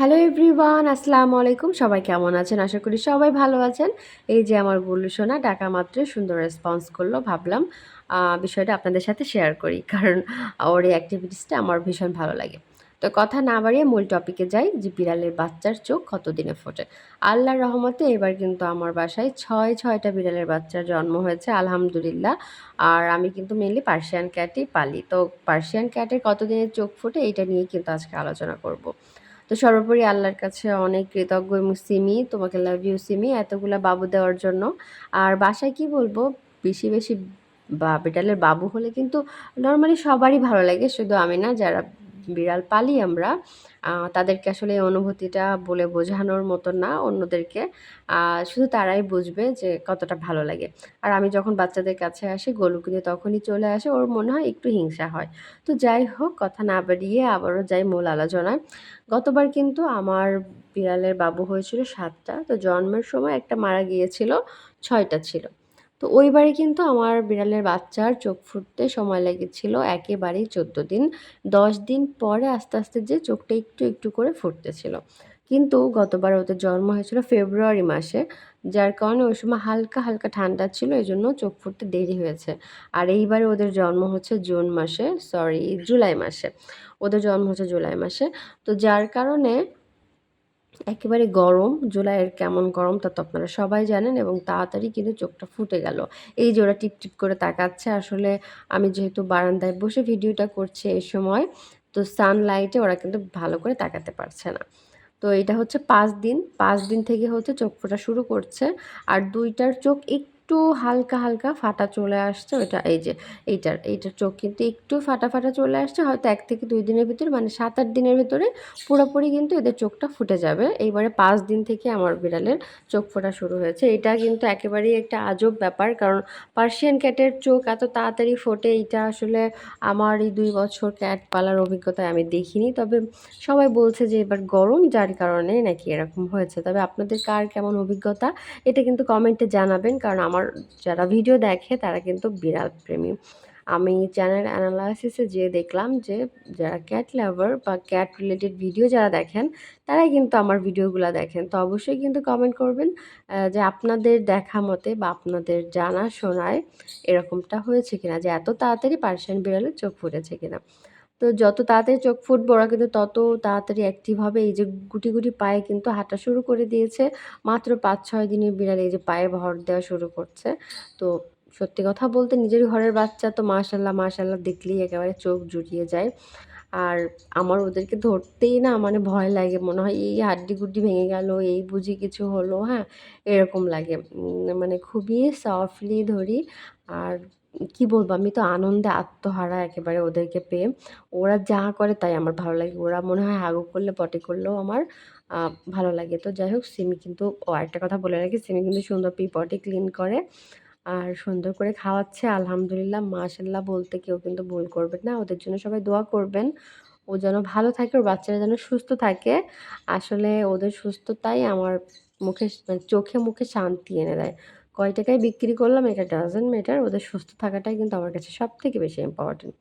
Hello everyone আসসালামু আলাইকুম। সবাই কেমন আছেন? আশা করি সবাই ভালো আছেন। এই যে আমার গুল্লু সোনা ডাকা মাত্রই সুন্দর রেসপন্স করল, ভাবলাম বিষয়টা আপনাদের সাথে শেয়ার করি। কারণ, ওর এই অ্যাক্টিভিটিসটা আমার ভীষণ ভালো লাগে। তো কথা না বাড়িয়ে মূল টপিকে যাই, যে বিড়ালের বাচ্চার চোখ কতদিনে ফোটে? আল্লাহর রহমতে এবার কিন্তু আমার বাসায় ছয়, ছয়টা বিড়ালের বাচ্চার জন্ম হয়েছে, আলহামদুলিল্লাহ। আর আমি কিন্তু মেনলি পার্সিয়ান ক্যাটই পালি। তো পার্সিয়ান ক্যাটের কতদিনে চোখ ফোটে এটা নিয়ে কিন্তু আজকে আলোচনা করব। তো সর্বোপরি আল্লাহর কাছে অনেক কৃতজ্ঞ এবং সিমি, তোমাকে লাভ ইউ সিমি, এতগুলো বাবু দেওয়ার জন্য। আর বাসায় কি বলব, বেশি বেশি বা বিড়ালের বাবু হলে কিন্তু নর্মালি সবারই ভালো লাগে, শুধু আমি না, যারা বিড়াল পালি আমরা তাদেরকে আসলে এই অনুভূতিটা বলে বোঝানোর মতো না, অন্যদেরকে। শুধু তারাই বুঝবে যে কতটা ভালো লাগে। আর আমি যখন বাচ্চাদের কাছে আসি গোলু কিনে তখনই চলে আসে, ওর মনে হয় একটু হিংসা হয়। তো যাই হোক, কথা না বাড়িয়ে আবারও যাই মূল আলোচনায়। গতবার কিন্তু আমার বিড়ালের বাবু হয়েছিল সাতটা, তো জন্মের সময় একটা মারা গিয়েছিল, ছয়টা ছিল। তো ওইবারে কিন্তু আমার বিড়ালের বাচ্চার চোখ ফুটতে সময় লেগেছিল একেবারেই চোদ্দ দিন। দশ দিন পরে আস্তে আস্তে যে চোখটা একটু একটু করে ফুটতেছিল। কিন্তু গতবার ওদের জন্ম হয়েছিল ফেব্রুয়ারি মাসে, যার কারণে ওই সময় হালকা হালকা ঠান্ডা ছিল এই জন্য চোখ ফুটতে দেরি হয়েছে। আর এইবারে ওদের জন্ম হচ্ছে জুন মাসে, সরি, জুলাই মাসে। ওদের জন্ম হচ্ছে জুলাই মাসে। তো যার কারণে একেবারে গরম, জুলাইয়ের কেমন গরম তা তো আপনারা সবাই জানেন এবং তাড়াতাড়ি কিন্তু চোখটা ফুটে গেল। এই যে ওরা টিপ টিপ করে তাকাচ্ছে, আসলে আমি যেহেতু বারান্দায় বসে ভিডিওটা করছি এই সময়, তো সানলাইটে ওরা কিন্তু ভালো করে তাকাতে পারছে না। তো এটা হচ্ছে পাঁচ দিন পাঁচ দিন থেকে হচ্ছে চোখ ফোটা শুরু করছে, আর দুইটার চোখ একটু হালকা হালকা ফাটা চলে আসছে ওইটা, এই যে এইটার এইটার চোখ কিন্তু একটু ফাটা ফাটা চলে আসছে, হয়তো এক থেকে দুই দিনের ভিতরে মানে সাত, আট দিনের ভিতরে পুরোপুরি কিন্তু এদের চোখটা ফুটে যাবে। এইবারে পাঁচ দিন থেকে আমার বিড়ালের চোখ ফোটা শুরু হয়েছে। এটা কিন্তু একেবারেই একটা আজব ব্যাপার, কারণ পার্সিয়ান ক্যাটের চোখ এত তাড়াতাড়ি ফোটে, এটা আসলে আমার এই দুই বছর ক্যাট পালার অভিজ্ঞতায় আমি দেখিনি। তবে সবাই বলছে যে এবার গরম, যার কারণে নাকি এরকম হয়েছে। তবে আপনাদের কার কেমন অভিজ্ঞতা, এটা কিন্তু কমেন্টে জানাবেন, কারণ আমার যারা ভিডিও দেখে, তারা কিন্তু বিড়াল প্রেমী। আমি চ্যানেল অ্যানালাইসিসে যেয়ে দেখলাম যে, যারা ক্যাট লাভার বা ক্যাট রিলেটেড ভিডিও যারা দেখেন, তারাই কিন্তু আমার ভিডিওগুলো দেখেন। তো অবশ্যই কিন্তু কমেন্ট করবেন যে আপনাদের দেখা মতে বা আপনাদের জানা শোনায় এরকমটা হয়েছে কিনা, যে এত তাড়াতাড়ি পার্সিয়ান বিড়ালের চোখ ফুটেছে কিনা। তো যত তাড়াতাড়ি চোখ ফুটবে, ওরা কিন্তু তত তাড়াতাড়ি অ্যাক্টিভ হবে। এই যে গুটি গুটি পায়ে কিন্তু হাঁটা শুরু করে দিয়েছে। মাত্র পাঁচ ছয় দিনের বিড়াল এই যে পায়ে ভর দেওয়া শুরু করছে। তো সত্যি কথা বলতে নিজের ঘরের বাচ্চা তো মাশাল্লাহ মাশাল্লাহ দেখলেই একেবারে চোখ জুড়িয়ে যায়। আর আমার ওদেরকে ধরতেই না মানে ভয় লাগে। মনে হয় এই হাড্ডি গুড্ডি ভেঙে গেল, এই বুঝি কিছু হলো হ্যাঁ এরকম লাগে। মানে খুবই সফটলি ধরি। আর কি বলব? আমি তো আনন্দে আত্মহারা একেবারে ওদেরকে পেয়ে। ওরা যা করে তাই আমার ভালো লাগে। ওরা মনে হয় হাগু করলে পটি করলেও আমার ভালো লাগে। তো যাই হোক, সিমি কিন্তু, ও একটা কথা বলে রাখি, সিমি কিন্তু সুন্দর পি পটি ক্লিন করে আর সুন্দর করে খাওয়াচ্ছে। আলহামদুলিল্লাহ, মাশাল্লাহ বলতে কেউ কিন্তু ভুল করবেন না। ওদের জন্য সবাই দোয়া করবেন। ও যেন ভালো থাকে, ওর বাচ্চারা যেন সুস্থ থাকে। আসলে ওদের সুস্থতাই আমার মুখে মানে চোখে মুখে শান্তি এনে দেয়। কয় টাকায় বিক্রি করলাম? এটা ডাজেন্ট ম্যাটার ওদের সুস্থ থাকাটাই কিন্তু আমার কাছে সব থেকে বেশি ইম্পর্টেন্ট